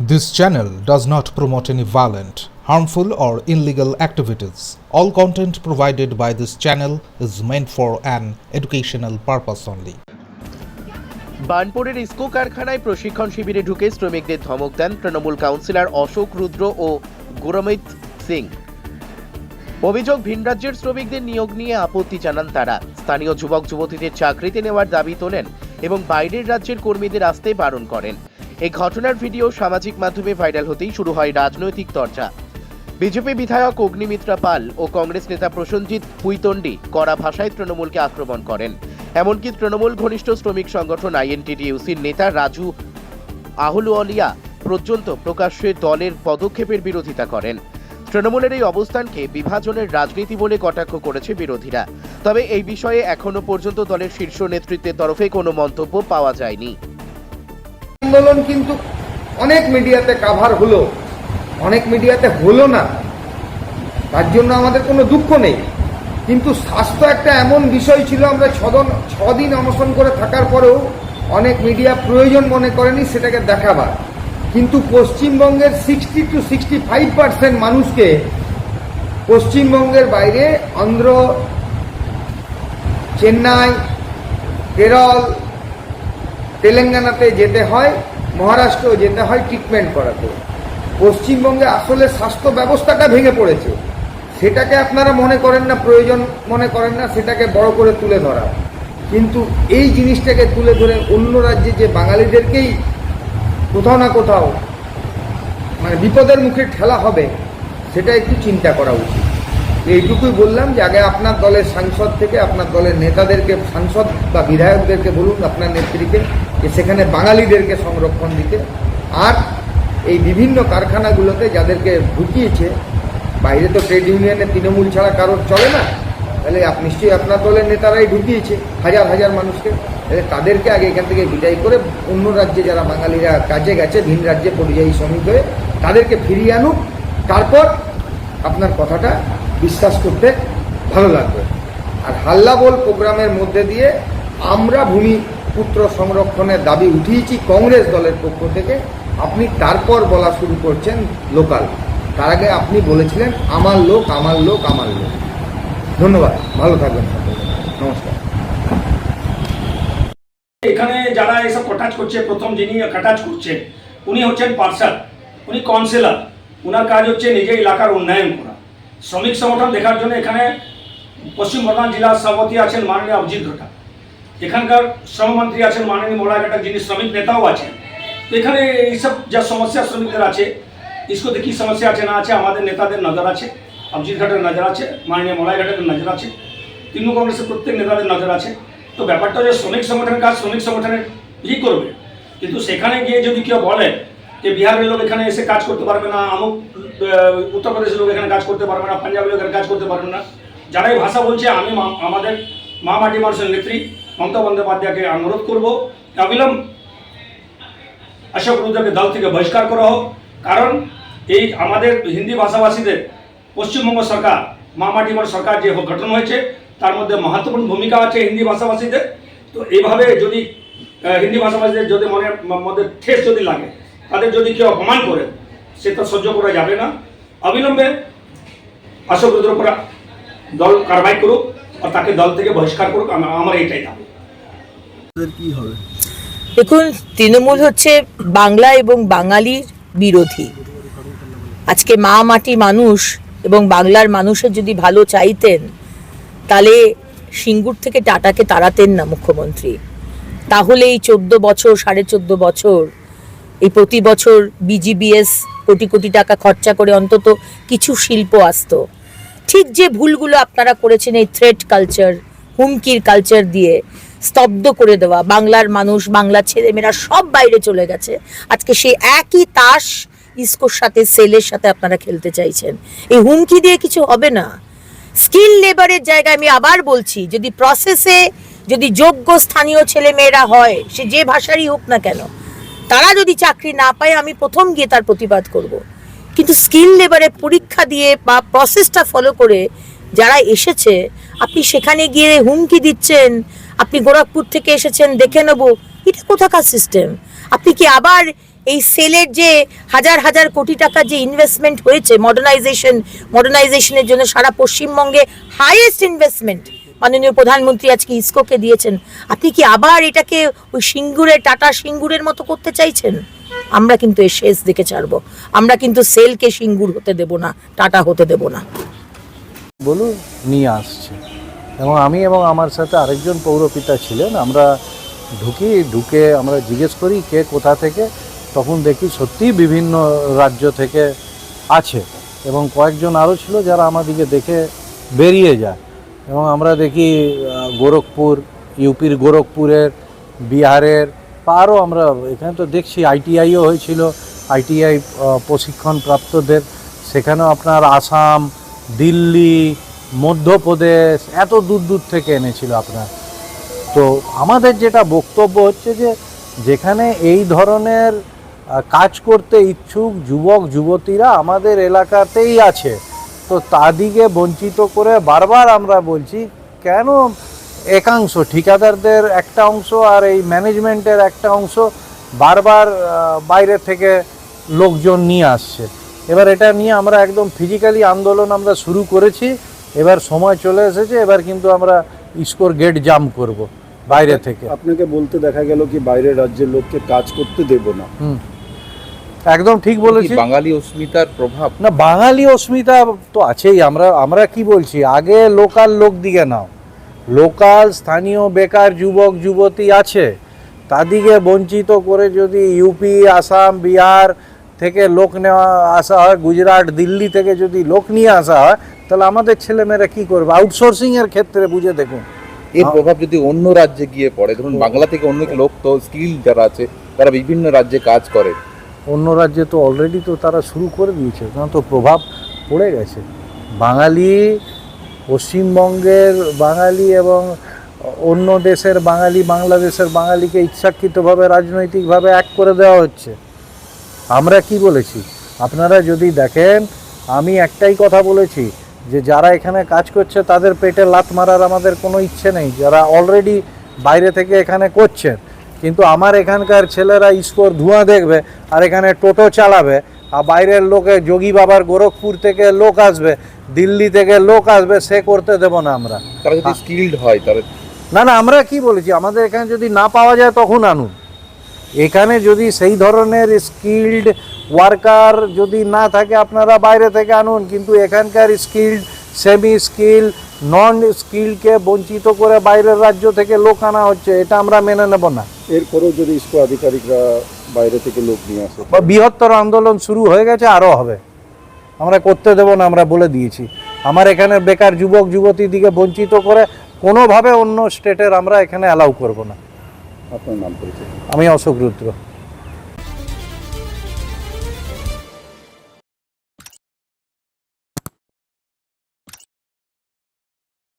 This channel does not promote any violent, harmful, or illegal activities. All content provided by this channel is meant for an educational purpose only. বার্নপুরের IISCO কারখানায় প্রশিক্ষণ শিবিরে ঢুকে শ্রমিকদের ধমক দেন Trinamool councillor Ashok Rudra ও গুরমিত সিং অভিযোগ ভিন রাজ্যের শ্রমিকদের নিয়োগ নিয়ে আপত্তি জানান তারা স্থানীয় যুবক যুবতীদের চাকরিতে নেওয়ার দাবি তোলেন এবং বাইরের রাজ্যের কর্মীদের আসতে বারণ করেন এই ঘটনার ভিডিও সামাজিক মাধ্যমে ভাইরাল হতেই শুরু হয় রাজনৈতিক চর্চা। বিজেপি বিধায়ক অগ্নিমিত্রা পাল ও কংগ্রেস নেতা প্রসেনজিৎ পুইতন্ডি কড়া ভাষায় তৃণমূলকে আক্রমণ করেন। এমনকি তৃণমূল ঘনিষ্ঠ শ্রমিক সংগঠন আইএনটিটিইউসির নেতা রাজু আহলুয়ালিয়া পর্যন্ত প্রকাশ্যে দলের পদক্ষেপের বিরোধিতা করেন। তৃণমূলের এই অবস্থানকে বিভাজনের রাজনীতি বলে কটাক্ষ করেছে বিরোধীরা। তবে এই বিষয়ে এখনও পর্যন্ত দলের শীর্ষ নেতৃত্বের তরফে কোনো মন্তব্য পাওয়া যায়নি। আন্দোলন কিন্তু অনেক মিডিয়াতে কাভার হলো, অনেক মিডিয়াতে হলো না। তার জন্য আমাদের কোনো দুঃখ নেই। কিন্তু স্বাস্থ্য একটা এমন বিষয় ছিল, আমরা ছদন, ছদিন অনশন করে থাকার পরেও অনেক মিডিয়া প্রয়োজন মনে করেনি সেটাকে দেখাবার। কিন্তু পশ্চিমবঙ্গের sixty two sixty five percent মানুষকে পশ্চিমবঙ্গের বাইরে, অন্ধ্র, চেন্নাই, কেরল তেলেঙ্গানাতে যেতে হয়, মহারাষ্ট্রেও যেতে হয় ট্রিটমেন্ট করাতে। পশ্চিমবঙ্গে আসলে স্বাস্থ্য ব্যবস্থাটা ভেঙে পড়েছে। সেটাকে আপনারা মনে করেন না, প্রয়োজন মনে করেন না, সেটাকে বড় করে তুলে ধরা। কিন্তু এই জিনিসটাকে তুলে ধরে অন্য রাজ্যে যে বাঙালিদেরকেই কোথাও না কোথাও মানে বিপদের মুখে ঠেলা হবে, সেটা একটু চিন্তা করা উচিত। এইটুকুই বললাম যে আগে আপনার দলের সাংসদ থেকে আপনার দলের নেতাদেরকে, সাংসদ বা বিধায়কদেরকে বলুন, আপনার নেত্রীকে, যে সেখানে বাঙালিদেরকে সংরক্ষণ দিতে। আর এই বিভিন্ন কারখানাগুলোতে যাদেরকে ঢুকিয়েছে, বাইরে তো ট্রেড ইউনিয়নে তৃণমূল ছাড়া কারোর চলে না, তাহলে আপ নিশ্চয়ই আপনার দলের নেতারাই ঢুকিয়েছে, হাজার হাজার মানুষকে। তাহলে তাদেরকে আগে এখান থেকে বিদায় করে অন্য রাজ্যে যারা বাঙালিরা কাজে গেছে, ভিন রাজ্যে পরিযায়ী শ্রমিক হয়ে তাদেরকে ফিরিয়ে আনুক। তারপর আপনার কথাটা বিশ্বাস করতে ভালো লাগবে। আর হাল্লা বল প্রোগ্রামের মধ্যে দিয়ে আমরা ভূমি পুত্র সংরক্ষণের দাবি উঠিয়েছি কংগ্রেস দলের পক্ষ থেকে। আপনি তারপর বলা শুরু করছেন লোকাল। তার আগে আপনি বলেছিলেন, আমার লোক আমার লোক আমার লোক। ধন্যবাদ। ভালো থাকবেন নমস্কার। এখানে যারা এসব কটাচ করছে, প্রথম যিনি কাটাচ করছে উনি হচ্ছেন পার্সাদ, উনি কাউন্সিলর। ওনার কাজ হচ্ছে নিজের এলাকার উন্নয়ন করা। শ্রমিক সংগঠন দেখার জন্য এখানে পশ্চিম বর্ধমান জেলার সভাপতি আছেন মাননীয় অভিজিৎ ঘটা এখানকার শ্রমমন্ত্রী আছেন মাননীয় মোড়া ঘাটা যিনি শ্রমিক নেতাও আছেন। তো এখানে এইসব যা সমস্যা শ্রমিকদের আছে, ইসকোতে কী সমস্যা আছে, না আছে, আমাদের নেতাদের নজর আছে, অভিজিৎ ঘাটের নজর আছে, মাননীয় মোড়া ঘাটের নজর আছে, তৃণমূল কংগ্রেসের প্রত্যেক নেতাদের নজর আছে। তো ব্যাপারটা যে শ্রমিক সংগঠনের কাজ শ্রমিক সংগঠনের ই করবে। কিন্তু সেখানে গিয়ে যদি কেউ বলে যে বিহারের লোক এখানে এসে কাজ করতে পারবে না, আমুক উত্তরপ্রদেশের লোক এখানে কাজ করতে পারবে না, পাঞ্জাবের লোক এখানে কাজ করতে পারবে না। যারা ভাষা বলছে, আমি মা- আমাদের মা মাটি মানুষের নেত্রী, মমতা বন্দ্যোপাধ্যায়কে অনুরোধ করব, অবিলম্ব অশোক রুদ্রকে দল থেকে বহিষ্কার করা হোক, কারণ এই আমাদের হিন্দি ভাষাভাষীদের পশ্চিমবঙ্গ সরকার মামাটিমর সরকার যে গঠন হয়েছে, তার মধ্যে মহত্বপূর্ণ ভূমিকা আছে হিন্দি ভাষাভাষীদের। তো এইভাবে যদি হিন্দি ভাষাভাষীদের যদি মনে ম- মধ্যে ঠেস যদি লাগে তাদের যদি কেউ অপমান করে সেটা সহ্য করা যাবে না। অবিলম্বে অশোক উপর দল কারবাই করুক আর তাকে দল থেকে বহিষ্কার করুক আমার আমার এইটাই দাবি। দেখুন তৃণমূল হচ্ছে বাংলা এবং বাঙালির বিরোধী। আজকে মা মাটি মানুষ এবং বাংলার মানুষের যদি ভালো চাইতেন তাহলে সিঙ্গুর থেকে টাটাকে তাড়াতেন না মুখ্যমন্ত্রী। তাহলে এই চোদ্দ বছর সাড়ে চোদ্দ বছর এই প্রতি বছর বিজিবিএস কোটি কোটি টাকা খরচা করে অন্তত কিছু শিল্প আসতো। ঠিক যে ভুলগুলো আপনারা করেছেন এই থ্রেট কালচার হুমকির কালচার দিয়ে স্তব্ধ করে দেওয়া, বাংলার মানুষ, বাংলার ছেলেমেয়েরা সব বাইরে চলে গেছে। আজকে সেই একই তাস ইসকোর সাথে, সেলের সাথে আপনারা খেলতে চাইছেন। এই হুমকি দিয়ে কিছু হবে না। স্কিল লেবারের জায়গায় আমি আবার বলছি, যদি প্রসেসে যদি যোগ্য স্থানীয় ছেলে মেয়েরা হয়, সে যে ভাষারই হোক না কেন তারা যদি চাকরি না পায়, আমি প্রথম গিয়ে তার প্রতিবাদ করব। কিন্তু স্কিল লেবারে পরীক্ষা দিয়ে বা প্রসেসটা ফলো করে যারা এসেছে, আপনি সেখানে গিয়ে হুমকি দিচ্ছেন, আপনি গোরখপুর থেকে এসেছেন, দেখে নেব, এটা কোথাকার সিস্টেম আপনি কি আবার এই সেলের যে হাজার হাজার কোটি টাকা যে ইনভেস্টমেন্ট হয়েছে মডার্নাইজেশন মডার্নাইজেশনের জন্য সারা পশ্চিমবঙ্গে হাইয়েস্ট ইনভেস্টমেন্ট মাননীয় প্রধানমন্ত্রী আজকে ইসকোকে দিয়েছেন। আপনি কি আবার এটাকে ওই সিঙ্গুরের টাটা সিঙ্গুরের মতো করতে চাইছেন? আমরা কিন্তু এর শেষ দিকে ছাড়বো। আমরা কিন্তু সেলকে সিঙ্গুর হতে দেব না, টাটা হতে দেব না। বলুন, নিয়ে আসছে। এবং আমি এবং আমার সাথে আরেকজন পৌরপিতা ছিলেন। আমরা ঢুকি, ঢুকে আমরা জিজ্ঞেস করি, কে কোথা থেকে? তখন দেখি সত্যিই বিভিন্ন রাজ্য থেকে আছে। এবং কয়েকজন আরও ছিল যারা আমাদিকে দেখে বেরিয়ে যায়। এবং আমরা দেখি গোরখপুর, ইউপির গোরখপুরের, বিহারের আরও আমরা এখানে তো দেখছি, আইটিআইও হয়েছিল, আইটিআই প্রশিক্ষণপ্রাপ্তদের। সেখানেও আপনার আসাম, দিল্লি, মধ্যপ্রদেশ, এত দূর দূর থেকে এনেছিল আপনার। তো আমাদের যেটা বক্তব্য হচ্ছে যে, যেখানে এই ধরনের কাজ করতে ইচ্ছুক যুবক, যুবতীরা আমাদের এলাকাতেই আছে। তো তাদিকে বঞ্চিত করে বারবার আমরা বলছি কেন একাংশ ঠিকাদারদের একটা অংশ আর এই ম্যানেজমেন্টের একটা অংশ বারবার বাইরে থেকে লোকজন নিয়ে আসছে? এবার এটা নিয়ে আমরা একদম ফিজিক্যালি আন্দোলন আমরা শুরু করেছি এবার সময় চলে এসেছে এবার কিন্তু আমরা স্কোর গেট জাম করব বাইরে থেকে। আপনাকে বলতে দেখা গেল কি বাইরের রাজ্যের লোককে কাজ করতে দেব না। একদম ঠিক বলেছি বাঙালি অস্মিতার প্রভাব। না বাঙালি অস্মিতা তো আছেই। আমরা আমরা কি বলছি? আগে লোকাল লোক দিকে নাও। লোকাল স্থানীয় বেকার যুবক যুবতী আছে। তাদিকে বঞ্চিত করে যদি ইউপি আসাম বিহার থেকে লোক নেওয়া আসা হয় গুজরাট দিল্লি থেকে যদি লোক নিয়ে আসা হয় তাহলে আমাদের ছেলেমেয়েরা কি করবে? আউটসোর্সিং এর ক্ষেত্রে বুঝে দেখুন। এর প্রভাব যদি অন্য রাজ্যে গিয়ে পড়ে ধরুন বাংলা থেকে অন্য লোক তো স্কিল যারা আছে তারা বিভিন্ন রাজ্যে কাজ করে। অন্য রাজ্যে তো অলরেডি তো তারা শুরু করে দিয়েছে কারণ তো প্রভাব পড়ে গেছে। বাঙালি, পশ্চিমবঙ্গের বাঙালি এবং অন্য দেশের বাঙালি, বাংলাদেশের বাঙালিকে ইচ্ছাকৃতভাবে, রাজনৈতিকভাবে এক করে দেওয়া হচ্ছে। আমরা কি বলেছি? আপনারা যদি দেখেন, আমি একটাই কথা বলেছি, যে যারা এখানে কাজ করছে, তাদের পেটে লাত মারার আমাদের কোনো ইচ্ছে নেই। যারা অলরেডি বাইরে থেকে এখানে করছেন কিন্তু আমার এখানকার ছেলেরা স্কোর ধোঁয়া দেখবে আর এখানে টোটো চালাবে আর বাইরের লোকে যোগী বাবার গোরখপুর থেকে লোক আসবে দিল্লি থেকে লোক আসবে সে করতে দেব না আমরা। তারা যদি স্কিলড হয় তারা না না আমরা কি বলেছি? আমাদের এখানে যদি না পাওয়া যায় তখন আনুন। এখানে যদি সেই ধরনের স্কিল্ড ওয়ার্কার যদি না থাকে আপনারা বাইরে থেকে আনুন। কিন্তু এখানকার স্কিল্ড সেমি স্কিল নন স্কিলকে বঞ্চিত করে বাইরের রাজ্য থেকে লোক আনা হচ্ছে এটা আমরা মেনে নেব না। এরপরেও যদি ইসকো আধিকারিকরা বাইরে থেকে লোক নিয়ে আসে বা বৃহত্তর আন্দোলন শুরু হয়ে গেছে আরও হবে। আমরা করতে দেব না আমরা বলে দিয়েছি। আমার এখানে বেকার যুবক যুবতী দিকে বঞ্চিত করে কোনোভাবে অন্য স্টেটের আমরা এখানে অ্যালাউ করব না। আপনার নাম পরিচয়? আমি অশোক রুদ্র।